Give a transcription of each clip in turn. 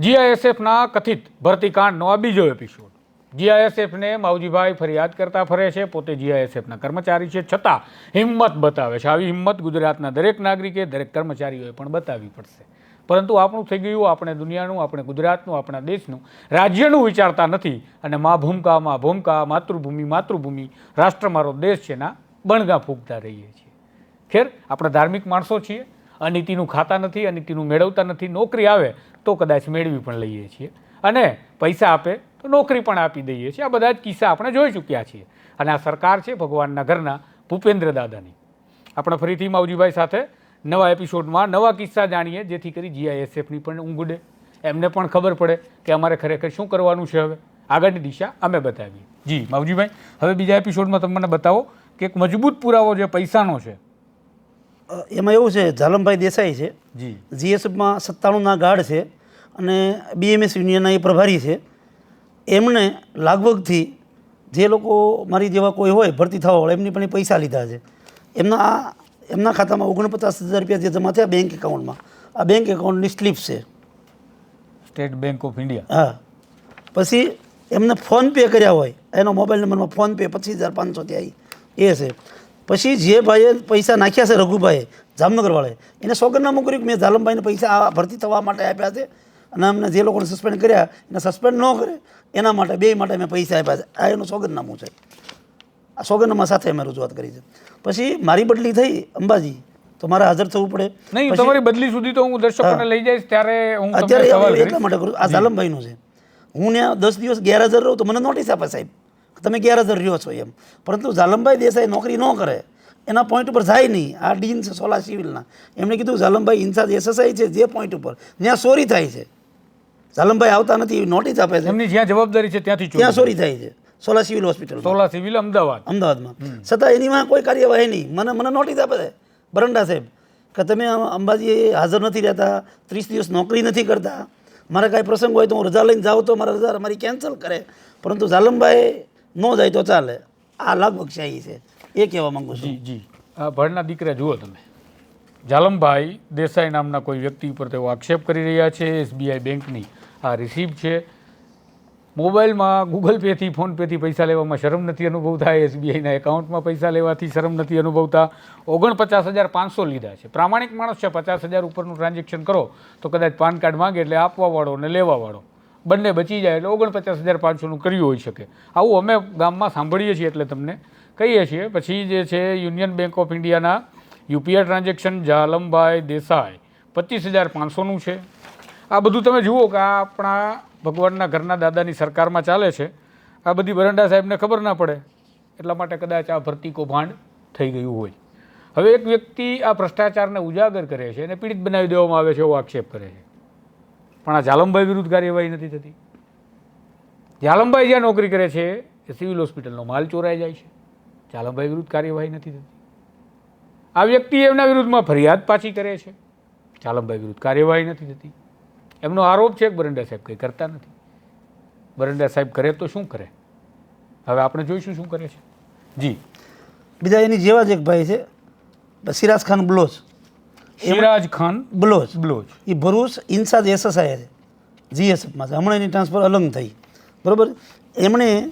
જીઆઈએસએફના કથિત ભરતીકાંડનો આ બીજો એપિસોડ જીઆઈએસએફને માવજીભાઈ ફરિયાદ કરતા ફરે છે. પોતે જીઆઈએસએફના કર્મચારી છે છતાં હિંમત બતાવે છે. આવી હિંમત ગુજરાતના દરેક નાગરિકે દરેક કર્મચારીઓએ પણ બતાવવી પડશે. પરંતુ આપણું થઈ ગયું, આપણે દુનિયાનું, આપણે ગુજરાતનું, આપણા દેશનું રાજ્યનું વિચારતા નથી અને મા ભૂમકા મા ભૂમકા, માતૃભૂમિ માતૃભૂમિ રાષ્ટ્ર મારો દેશ છે ના બણગા ફૂંકતા રહીએ છીએ. ખેર, આપણે ધાર્મિક માણસો છીએ. અનિતિનું ખાતા નથી, અનિતિનું મેળવતા નથી. નોકરી આવે તો કદાચ મેળવી પણ લઈએ છીએ. અને પૈસા આપે તો નોકરી પણ આપી દઈએ છીએ. આ બધા જ કિસ્સા આપણે જોઈ ચૂક્યા છીએ. અને આ સરકાર છે ભગવાનના ઘરના ભૂપેન્દ્ર દાદાની. આપણે ફરીથી માવજીભાઈ સાથે નવા એપિસોડમાં નવા કિસ્સા જાણીએ જેથી કરી જીઆઈએસએફની પણ ઊંઘ ઉડે. એમને પણ ખબર પડે કે અમારે ખરેખર શું કરવાનું છે હવે. આગળની દિશા અમે બતાવીએ. જી માવજીભાઈ હવે બીજા એપિસોડમાં તમે મને બતાવો કે એક મજબૂત પુરાવો જે પૈસાનો છે. એમાં એવું છે ઝાલમભાઈ દેસાઈ છે. જી. જીએસએફમાં સત્તાણુંના ગાર્ડ છે. અને બીએમએસ યુનિયનના એ પ્રભારી છે. એમણે લાગવગથી જે લોકો મારી જેવા કોઈ હોય ભરતી થવાવાળા એમની પણ પૈસા લીધા છે. એમના આ એમના ખાતામાં ઓગણપચાસ હજાર રૂપિયા જે જમા થયા બેંક એકાઉન્ટમાં આ બેંક એકાઉન્ટની સ્લીપ છે. સ્ટેટ બેંક ઓફ ઇન્ડિયા હા. પછી એમને ફોન પે કર્યા હોય એનો મોબાઈલ નંબરમાં ફોન પે પચીસ હજાર પાંચસો ત્યાં એ છે. પછી જે ભાઈએ પૈસા નાખ્યા છે રઘુભાઈએ જામનગરવાળાએ એને સોગરનામું કર્યું કે મેં ઝાલમભાઈને પૈસા ભરતી થવા માટે આપ્યા છે. અને અમને જે લોકોને સસ્પેન્ડ કર્યા એને સસ્પેન્ડ ન કરે એના માટે બે માટે મેં પૈસા આપ્યા છે. આ એનું સોગંદનામું છે. આ સોગંદનામા સાથે અમે રજૂઆત કરી છે. પછી મારી બદલી થઈ અંબાજી તો મારે હાજર થવું પડે. નહીં તમારી બદલી સુધી તો હું દર્શકોને લઈ જઈશ ત્યારે હું અત્યારે એટલા માટે કરું આ ઝાલમભાઈનું છે. હું ત્યાં દસ દિવસ ગેરહાજર રહું તો મને નોટિસ આપે સાહેબ તમે ગેરહાજર રહ્યો છો એમ. પરંતુ ઝાલમભાઈ દેસાઈ નોકરી ન કરે. એના પોઈન્ટ ઉપર જાય નહીં. આ ડીન છે સોલા સિવિલના. એમણે કીધું ઝાલમભાઈ ઇન્ચાર્જ એસએસઆઈ છે જે પોઈન્ટ ઉપર. ત્યાં ચોરી થાય છે. ઝાલમભાઈ આવતા નથી એવી નોટિસ આપે છે. એમની જ્યાં જવાબદારી છે ત્યાંથી ત્યાં ચોરી ચોરી થાય છે. Sola civil hospital Sola civil Ahmedabad. અમદાવાદમાં. છતાં એની માં કોઈ કાર્યવાહી નહીં. મને મને નોટિસ આપે છે. બરંડા સાહેબ કે તમે અંબાજી હાજર નથી રહેતા ત્રીસ દિવસ નોકરી નથી કરતા. મારે કાંઈ પ્રસંગ હોય તો હું રજા લઈને જાઉં તો મારા રજા મારી કેન્સલ કરે. પરંતુ ઝાલમભાઈ ન જાય તો ચાલે. આ લાગવકશાહી છે એ કહેવા માંગુ છું. જી જી. આ ભણના દીકરા જુઓ તમે. જાલમભાઈ દેસાઈ નામના કોઈ વ્યક્તિ ઉપર તેઓ આક્ષેપ કરી રહ્યા છે એસબીઆઈ બેંકની. આ રિસીપ્ટ છે. મોબાઈલમાં ગૂગલ પેથી ફોનપેથી પૈસા લેવામાં શરમ નથી અનુભવતા. એસબીઆઈના એકાઉન્ટમાં પૈસા લેવાથી શરમ નથી અનુભવતા. ઓગણપચાસ હજાર પાંચસો લીધા છે. પ્રામાણિક માણસ છે, પચાસ હજાર ઉપરનું ટ્રાન્ઝેક્શન કરો તો કદાચ પાન કાર્ડ માંગે એટલે આપવાવાળો અને લેવાવાળો બંને બચી જાય એટલે ઓગણપચાસ હજાર પાંચસોનું કર્યું હોઈ શકે. આવું અમે ગામમાં સાંભળીએ છીએ એટલે તમને કહીએ છીએ. પછી જે છે યુનિયન બેંક ઓફ ઇન્ડિયાના યુપીઆઈ ટ્રાન્ઝેક્શન જાલમભાઈ દેસાઈ. પચીસ હજાર પાંચસોનું છે. આ બધું તમે જુઓ કે આ આપણા ભગવાનના ઘરના દાદાની સરકારમાં ચાલે છે. આ બધી બરંડા સાહેબને ખબર ના પડે. એટલા માટે કદાચ આ ભરતી કૌભાંડ થઈ ગયું હોય. હવે એક વ્યક્તિ આ ભ્રષ્ટાચારને ઉજાગર કરે છે અને પીડિત બનાવી દેવામાં આવે છે એવો આક્ષેપ કરે છે. પણ આ જાલમભાઈ વિરુદ્ધ કાર્યવાહી નથી થતી. જાલમભાઈ જ્યાં નોકરી કરે છે, એ સિવિલ હોસ્પિટલનો માલ ચોરાઈ જાય છે. જાલમભાઈ વિરુદ્ધ કાર્યવાહી નથી થતી. આ વ્યક્તિ એમના વિરુદ્ધમાં ફરિયાદ પાછી કરે છે. જાલમભાઈ વિરુદ્ધ કાર્યવાહી નથી થતી. એમનો આરોપ છે કે બરંડા સાહેબ કંઈ કરતા નથી. બરંડા સાહેબ કરે તો શું કરે? હવે આપણે જોઈશું શું કરે છે. જી. બીજા એની જેવા જ એક ભાઈ છે સિરાજ ખાન બ્લોઝ સિરાજ ખાન બ્લોઝ બ્લોચ. એ ભરૂચ ઇન્ચાર્જ એસએસઆઈ છે જીએસએફમાં છે. હમણાં એની ટ્રાન્સફર અલગ થઈ. બરાબર? એમણે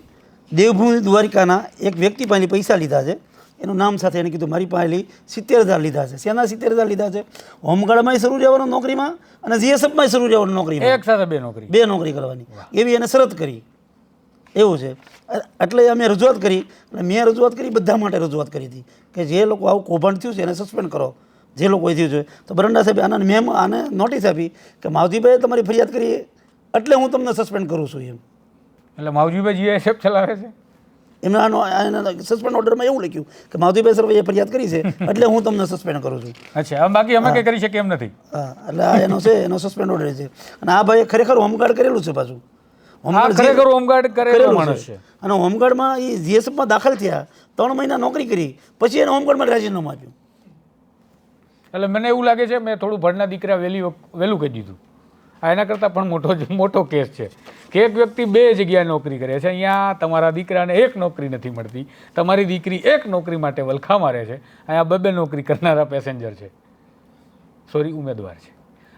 દેવભૂમિ દ્વારિકાના એક વ્યક્તિ પાસેથી પૈસા લીધા છે. એનું નામ સાથે એને કીધું મારી પાસે સિત્તેર હજાર લીધા છે. શેના સિત્તેર હજાર લીધા છે? હોમગાર્ડમાં શરૂ રહેવાનું નોકરીમાં અને જીએસએફમાં શરૂ રહેવાનું નોકરીમાં. એક સાથે બે નોકરી. બે નોકરી કરવાની. એવી એને શરત કરી. એવું છે. એટલે અમે રજૂઆત કરી. અને મેં રજૂઆત કરી બધા માટે રજૂઆત કરી હતી કે જે લોકો આવું કૌભાંડ થયું છે એને સસ્પેન્ડ કરો. જે લોકો થયું છે. તો બરંડા સાહેબ આના મેં આને નોટિસ આપી કે માવજીભાઈ તમારી ફરિયાદ કરી એટલે હું તમને સસ્પેન્ડ કરું છું એમ. એટલે માવજીભાઈ જીએસએફ ચલાવે છે? એમને આનો સસ્પેન્ડ ઓર્ડરમાં એવું લખ્યું કે માવજીભાઈ સર એ ફરિયાદ કરી છે એટલે હું તમને સસ્પેન્ડ કરું છું. અચ્છા બાકી અમે કંઈ કરી શકીએ એમ નથી. હા એટલે આ એનો છે એનો સસ્પેન્ડ ઓર્ડર છે. અને આ ભાઈએ ખરેખર હોમગાર્ડ કરેલું છે પાછું. ખરેખર હોમગાર્ડ કરેલો માણસ છે. છે. અને હોમગાર્ડમાં એ જીએસએફમાં દાખલ થયા ત્રણ મહિના નોકરી કરી પછી એને હોમગાર્ડમાં રાજીનામું આપ્યું. એટલે મને એવું લાગે છે મેં થોડું ભણના દીકરા વહેલી વહેલું કહી દીધું. આ એના કરતાં પણ મોટો મોટો કેસ છે. કે એક વ્યક્તિ બે જગ્યાએ નોકરી કરે છે, અહીંયા તમારા દીકરાને એક નોકરી નથી મળતી, તમારી દીકરી એક નોકરી માટે વલખા મારે છે, અહીંયા બે બે નોકરી કરનારા પેસેન્જર છે. સોરી, ઉમેદવાર છે.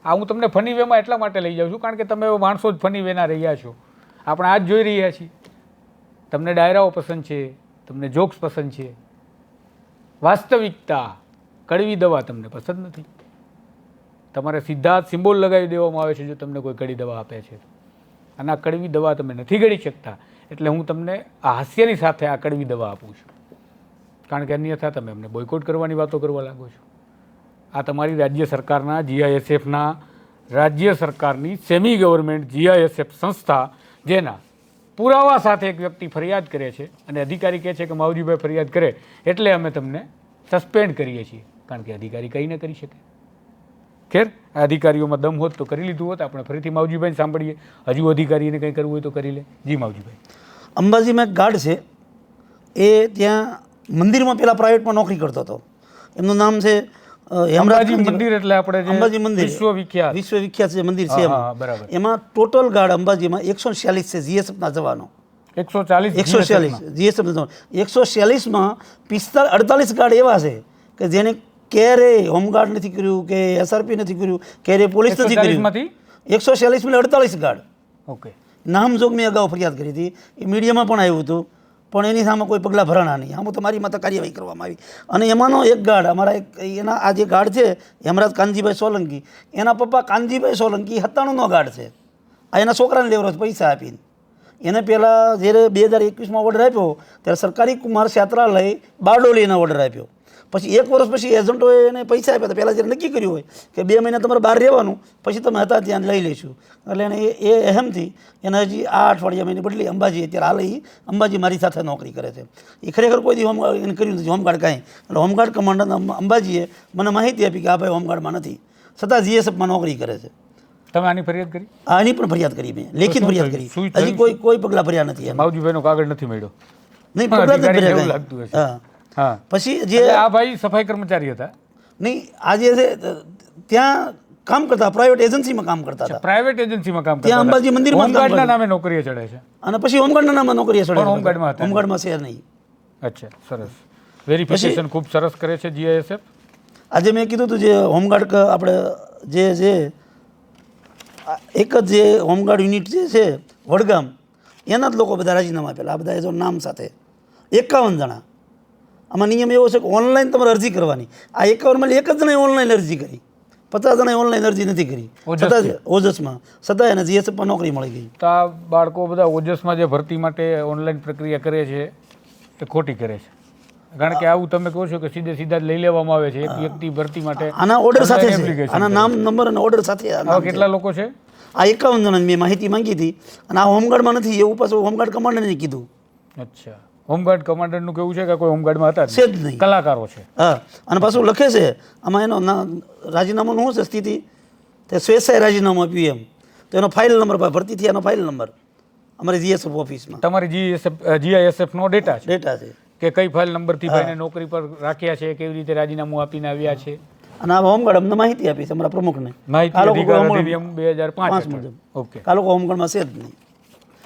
આ હું તમને ફની વેમાં એટલા માટે લઈ જાઉં છું, કારણ કે તમે માણસો જ ફની વેના રહ્યા છો. આપણે આ જ જોઈ રહ્યા છીએ. તમને ડાયરાઓ પસંદ છે, તમને જોક્સ પસંદ છે. વાસ્તવિકતા, કડવી દવા તમને પસંદ નથી. તમારે સીધા સિમ્બોલ લગાવી દેવામાં આવે છે જો તમને કોઈ કડી દવા આપે છે. અને આ કડવી દવા તમે નથી ગળી શકતા, એટલે હું તમને આ હાસ્યની સાથે આ કડવી દવા આપું છું. કારણ કે અન્યથા તમે અમને બોયકોટ કરવાની વાતો કરવા લાગો છો. આ તમારી રાજ્ય સરકારના, જીઆઈએસએફના, રાજ્ય સરકારની સેમી ગવર્મેન્ટ જીઆઈએસએફ સંસ્થા, જેના પુરાવા સાથે એક વ્યક્તિ ફરિયાદ કરે છે અને અધિકારી કહે છે કે માવજીભાઈ ફરિયાદ કરે, એટલે અમે તમને સસ્પેન્ડ કરીએ છીએ. કારણ કે અધિકારી કંઈ ન કરી શકે. ખેર અધિકારીઓમાં દમ હોત તો કરી લીધું હોત. આપણે ફરીથી માવજીભાઈ સાંભળીએ. હજુ અધિકારીને કંઈ કરવું હોય તો કરી લે. જી માવજીભાઈ. અંબાજીમાં એક ગાર્ડ છે. એ ત્યાં મંદિરમાં પેલા પ્રાઇવેટમાં નોકરી કરતો હતો. એમનું નામ છે હેમરાજી મંદિર. એટલે આપણે અંબાજી મંદિર. વિશ્વવિખ્યાત. વિશ્વવિખ્યાત જે મંદિર છે એમાં. બરાબર. એમાં ટોટલ ગાર્ડ અંબાજીમાં એકસો છ્યાલીસ છે જીએસએફના જવાનો. એકસો ચાલીસ એકસો ચાલીસ જીએસએફ એકસો છ્યાલીસમાં પિસ્તાળ અડતાલીસ ગાર્ડ એવા છે કે જેને ક્યારે હોમગાર્ડ નથી કર્યું કે એસઆરપી નથી કર્યું ક્યારે પોલીસ નથી કર્યું? એકસો ચાલીસ એટલે અડતાલીસ ગાર્ડ. ઓકે. નામજોગ મેં અગાઉ ફરિયાદ કરી હતી. એ મીડિયામાં પણ આવ્યું હતું. પણ એની સામે કોઈ પગલાં ભરાણા નહીં. આમાં તો મારી માતા કાર્યવાહી કરવામાં આવી. અને એમાંનો એક ગાર્ડ અમારા એક એના આ જે ગાર્ડ છે હેમરાજ કાનજીભાઈ સોલંકી એના પપ્પા કાનજીભાઈ સોલંકી સત્તાણુંનો ગાર્ડ છે. આ એના છોકરાને લેવરો પૈસા આપીને. એને પહેલાં જ્યારે બે હજાર એકવીસમાં ઓર્ડર આપ્યો ત્યારે સરકારી કુમાર ક્ષેત્રાલય બારડોલીને ઓર્ડર આપ્યો. પછી એક વર્ષ પછી એજન્ટોએ એને પૈસા આપ્યા હતા. પહેલાં જ્યારે નક્કી કર્યું હોય કે બે મહિના તમારે બહાર રહેવાનું પછી તમે હતા ત્યાં લઈ લઈશું. એટલે એને એ અહેમથી એને હજી આ અઠવાડિયા મહિને બદલી અંબાજી અત્યારે હાલ એ અંબાજી મારી સાથે નોકરી કરે છે. એ ખરેખર કોઈ દી હોમગાર્ડ એને કર્યું નથી હોમગાર્ડ કાંઈ. એટલે હોમગાર્ડ કમાન્ડર અંબાજીએ મને માહિતી આપી કે આ ભાઈ હોમગાર્ડમાં નથી. છતાં જીએસએફમાં નોકરી કરે છે. તમે આની ફરિયાદ કરી? આની પણ ફરિયાદ કરી મેં. લેખિત ફરિયાદ કરી. હજી કોઈ કોઈ પગલાં ભર્યા નથી માવજીભાઈનો કાગળ નથી મળ્યો? નહીં પગલાં નથી ભર્યા હા. હા. પછી જે આ ભાઈ સફાઈ કર્મચારી હતા? નહીં આજે છે ત્યાં કામ કરતા પ્રાઇવેટ એજન્સીમાં કામ કરતા હતા. પ્રાઇવેટ એજન્સીમાં કામ કરતા ત્યાં અંબાજી મંદિરમાં હોમગાર્ડના નામે નોકરીએ ચડે છે? અને પછી હોમગાર્ડના નામે નોકરીએ ચડે હોમગાર્ડમાં હતા. હોમગાર્ડમાં છે નહીં. અચ્છા સરસ. વેરિફિકેશન ખૂબ સરસ કરે છે જીઆઈએસએફ આજે મેં કીધું હતું જે હોમગાર્ડ આપણે જે જે એક જ જે હોમગાર્ડ યુનિટ જે છે વડગામ એના જ લોકો બધા રાજીનામા આપેલા. આ બધા એજો નામ સાથે. એકાવન જણા. આમાં નિયમ એવો છે કે ઓનલાઈન તમારે અરજી કરવાની. આ એકાવનમાં એક જ જણાએ ઓનલાઈન અરજી કરી. પચાસ જણાએ ઓનલાઈન અરજી નથી કરી. છતાં ઓજસમાં. છતાં એને જીએસએફમાં નોકરી મળી ગઈ. તો આ બાળકો બધા ઓજસમાં જે ભરતી માટે ઓનલાઈન પ્રક્રિયા કરે છે એ ખોટી કરે છે. કારણ કે આવું તમે કહો છો કે સીધે સીધા જ લઈ લેવામાં આવે છે. એક વ્યક્તિ ભરતી માટે આના ઓર્ડર સાથે છે. આના નામ નંબર અને ઓર્ડર સાથે. કેટલા લોકો છે? આ એકાવન જણાની મેં માહિતી માંગી હતી અને આ હોમગાર્ડમાં નથી. એવું પાછું હોમગાર્ડ કમાન્ડરને કીધું. અચ્છા. હોમગાર્ડ કમાન્ડરનું કેવું છે કે કોઈ હોમગાર્ડમાં હતા છે જ નહીં. કલાકારો છે. હા અને પાછું લખે છે આમાં એનો રાજીનામાનું શું છે સ્થિતિ? તે સ્વેચ્છાએ રાજીનામું આપ્યું એમ. તો એનો ફાઇલ નંબર ભરતી ભરતી થયાનો ફાઇલ નંબર. અમારી જીએસએફ ઓફિસમાં. તમારી જીએસએફ જીઆઈએસએફનો ડેટા છે? ડેટા છે. કે કઈ ફાઇલ નંબરથી ભાઈને નોકરી પર રાખ્યા છે કેવી રીતે રાજીનામું આપીને આવ્યા છે? અને આ હોમગાર્ડ અમને માહિતી આપી છે અમારા પ્રમુખને. માહિતી અધિકાર અધિનિયમ બે હજાર પાંચ. મુજબ. ઓકે. આ લોકો હોમગાર્ડમાં છે જ નહીં.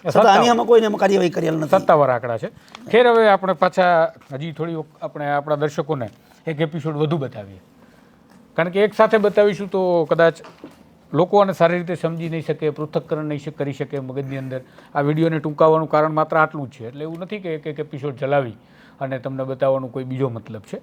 છતાં આની આમાં કોઈને કાર્યવાહી કરેલ નથી. સત્તાવાર આંકડા છે. ખેર હવે આપણે પાછા હજી થોડી આપણે આપણા દર્શકોને એક એપિસોડ વધુ બતાવીએ. કારણ કે એક સાથે બતાવીશું તો કદાચ લોકો આને સારી રીતે સમજી નહીં શકે પૃથ્થકરણ નહીં કરી શકે મગજની અંદર. આ વિડીયોને ટૂંકાવવાનું કારણ માત્ર આટલું જ છે. એટલે એવું નથી કે એક એક એપિસોડ ચલાવી અને તમને બતાવવાનો કોઈ બીજો મતલબ છે.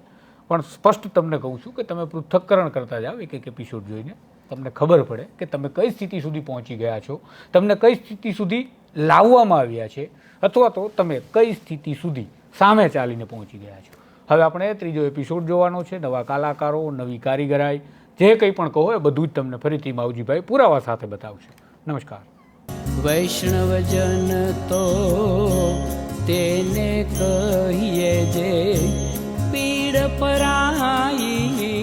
પણ સ્પષ્ટ તમને કહું છું કે તમે પૃથ્થકરણ કરતા જાઓ એક એક એપિસોડ જોઈને. તમને ખબર પડે કે તમે કઈ સ્થિતિ સુધી પહોંચી ગયા છો. તમને કઈ સ્થિતિ સુધી લાવવામાં આવ્યા છે અથવા તો તમે કઈ સ્થિતિ સુધી સામે ચાલીને પહોંચી ગયા છો? હવે આપણે ત્રીજો એપિસોડ જોવાનો છે, નવા કલાકારો, નવી કારીગરાઈ, જે કંઈ પણ કહો એ બધું જ તમને ફરીથી માવજીભાઈ પુરાવા સાથે બતાવશે. નમસ્કાર. વૈષ્ણવજન તો તેને કહીએ જે પીડ પરાઈ